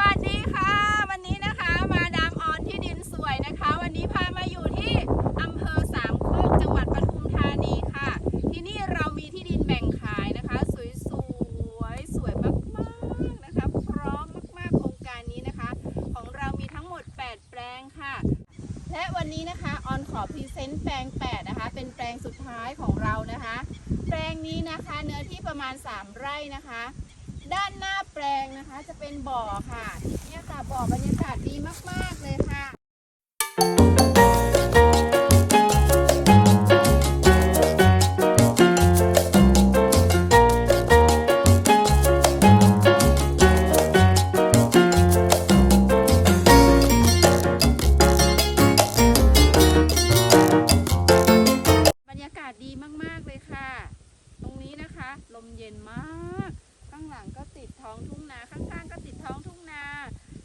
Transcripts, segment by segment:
วัสดีค่ะ วันนี้นะคะมาดามออนที่ดินสวยนะคะ วันนี้พามาอยู่ที่อำเภอสามโคกจังหวัดปทุมธานีค่ะ ที่นี่เรามีที่ดินแบ่งขายนะคะ สวยสวยสวยมากๆนะคะ พร้อมมากๆโครงการนี้นะคะ ของเรามีทั้งหมด 8 แปลงค่ะ และวันนี้นะคะออนขอพรีเซนต์แปลง 8 นะคะ เป็นแปลงสุดท้ายของเรานะคะ แปลงนี้นะคะเนื้อที่ประมาณ 3 ไร่นะคะ ด้านหน้าแปลงนะคะ จะเป็นบ่อค่ะ เนี่ยค่ะบ่อบรรยากาศดีมาก ๆ เลยค่ะบรรยากาศดีมาก ๆ เลยค่ะ ตรงนี้นะคะ ลมเย็นมากางหลังก็ติดท้องทุ่งนาข้างๆ ก็ติดท้องทุ่งนา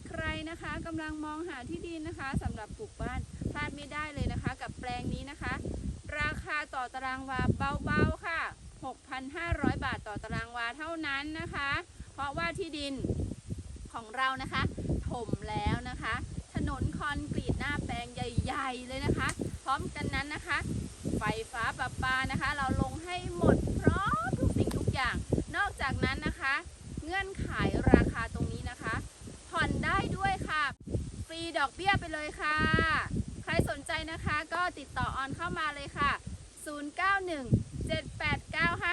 ใครนะคะกำลังมองหาที่ดินนะคะสำหรับปลูกบ้านพลาดไม่ได้เลยนะคะ กับแปลงนี้นะคะ ราคาต่อตารางวาเบาๆค่ะ 6,500 บาทต่อตารางวาเท่านั้นนะคะ เพราะว่าที่ดินของเรานะคะ ถมแล้วนะคะ ถนนคอนกรีตหน้าแปลงใหญ่ ๆ เลยนะคะ พร้อมกันนั้นนะคะ ไฟฟ้าประปานะคะ เราลงให้หมดพร้อมทุกสิ่งทุกอย่าง นอกจากนั้นนะคะ เงื่อนไขราคาตรงนี้นะคะ ผ่อนได้ด้วยค่ะ ฟรีดอกเบี้ยไปเลยค่ะ ใครสนใจนะคะก็ติดต่อออนเข้ามาเลยค่ะ 0917895